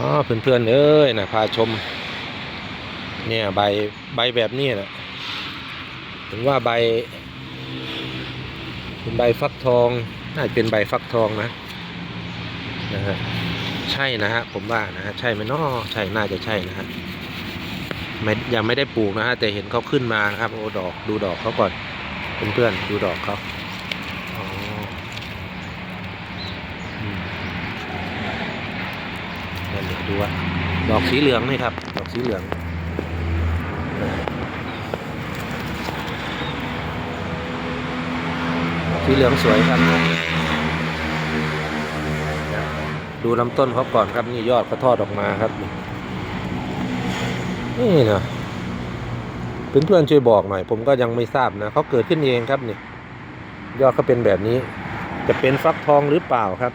อ๋อเพื่อนๆเอ้ยนะพาชม เนี่ยใบใบแบบนี้นะถึงว่าใบ เป็นใบฟักทอง น่าจะเป็นใบฟักทองนะนะฮะใช่นะฮะผมว่านะฮะใช่ไหมน้อใช่น่าจะใช่นะฮะไม่ยังไม่ได้ปลูกนะฮะแต่เห็นเขาขึ้นมานะครับโอ้ดอกดูดอกเขาก่อนเพื่อนๆดูดอกเขาอ๋ออืม นั่นเดี๋ยวดูว่าดอกสีเหลืองนี่ครับ ดอกสีเหลืองสีเหลืองสวยครับ ดูลำต้นเขาก่อนครับนี่ยอดเขาทอดออกมาครับ นี่นะเพื่อนๆช่วยบอกหน่อย ผมก็ยังไม่ทราบนะเขาเกิดขึ้นเองครับนี่ยอดเขาเป็นแบบนี้ จะเป็นฟักทองหรือเปล่าครับ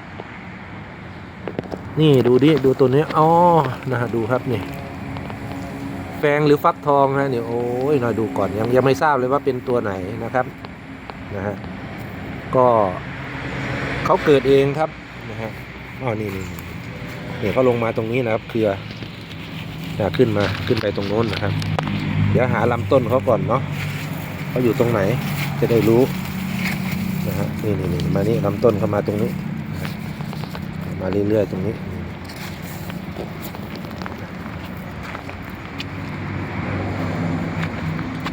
นี่ดูดิดูตัวนี้อ๋อนะฮะดูครับนี่แฟงหรือฟักทองนะนี่โอ้ยหน่อยดูก่อนยังยังไม่ทราบเลยว่าเป็นตัวไหนนะครับนะฮะก็เขาเกิดเองครับนะฮะอ๋อนี่นี่เนี่ยเขาลงมาตรงนี้นะครับเครือนะขึ้นมาขึ้นไปตรงโน้นนะครับ เดี๋ยวหาลำต้นเขาก่อนเนาะเขาอยู่ตรงไหนจะได้รู้นะฮะนี่นี่นี่มานี่ลำต้นเขามาตรงนี้ มาเรื่อยๆตรงนี้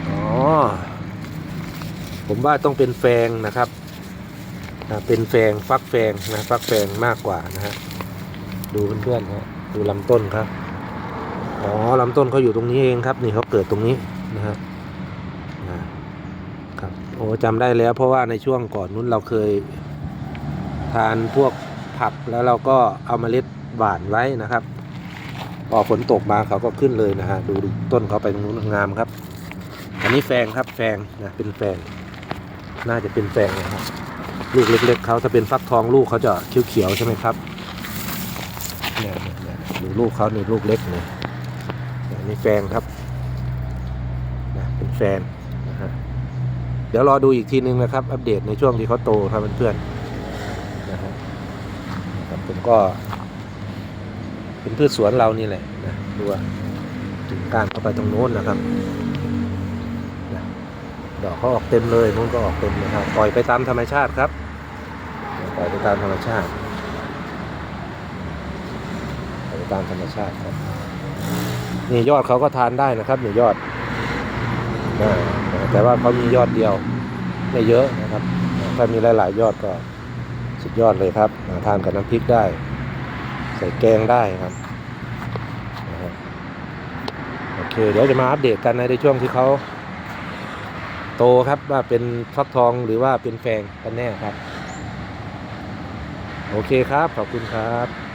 อ๋อผมว่าต้องเป็นแฟงนะครับนะเป็นแฟงฟักแฟงนะฟักแฟงมากกว่านะฮะดูเพื่อนๆนะดูลำต้นครับอ๋อลำต้นเขาอยู่ตรงนี้เองครับ นี่เขาเกิดตรงนี้นะฮะครับโอ้จำได้แล้วเพราะว่าในช่วงก่อนนู้นเราเคยทานพวก ผักแล้วเราก็เอาเมล็ดหวานไว้นะครับพอฝนตกมาเขาก็ขึ้นเลยนะฮะดูต้นเขาไปตรงนู้นงามครับ อันนี้แฟงครับแฟงนะเป็นแฟง น่าจะเป็นแฟงนะครับลูกเล็ก ๆเขาถ้าเป็นฟักทองลูกเขาจะเขียวๆใช่ไหมครับเนี่ยเนี่ยดูลูกเขานี่ลูกเล็กเนี่ยอันนี่แฟงครับนะเป็นแฟงนะฮะเดี๋ยวรอดูอีกทีนึงนะครับ อัปเดตในช่วงที่เขาโตครับเพื่อนๆนะฮะ ผมก็ เป็นพืชสวนเรานี่แหละนะดูว่าถึงการเข้าไปตรงโน้นนะครับดอกเขาออกเต็มเลยนู้นก็ออกเต็มนะครับปล่อยไปตามธรรมชาติครับปล่อยไปตามธรรมชาติปล่อยไปตามธรรมชาติครับนี่ยอดเขาก็ทานได้นะครับนี่ยอดนะแต่ว่าเขามียอดเดียวไม่เยอะนะครับ ถ้ามีหลาย ๆ ยอดก็ สุดยอดเลยครับทานกับน้ำพริกได้ ใส่แกงได้ครับนะครับโอเค เดี๋ยวจะมาอัปเดตกันในช่วงที่เขาโตครับว่าเป็นฟักทองหรือว่าเป็นแฟงกันแน่ครับ โอเคครับ ขอบคุณครับ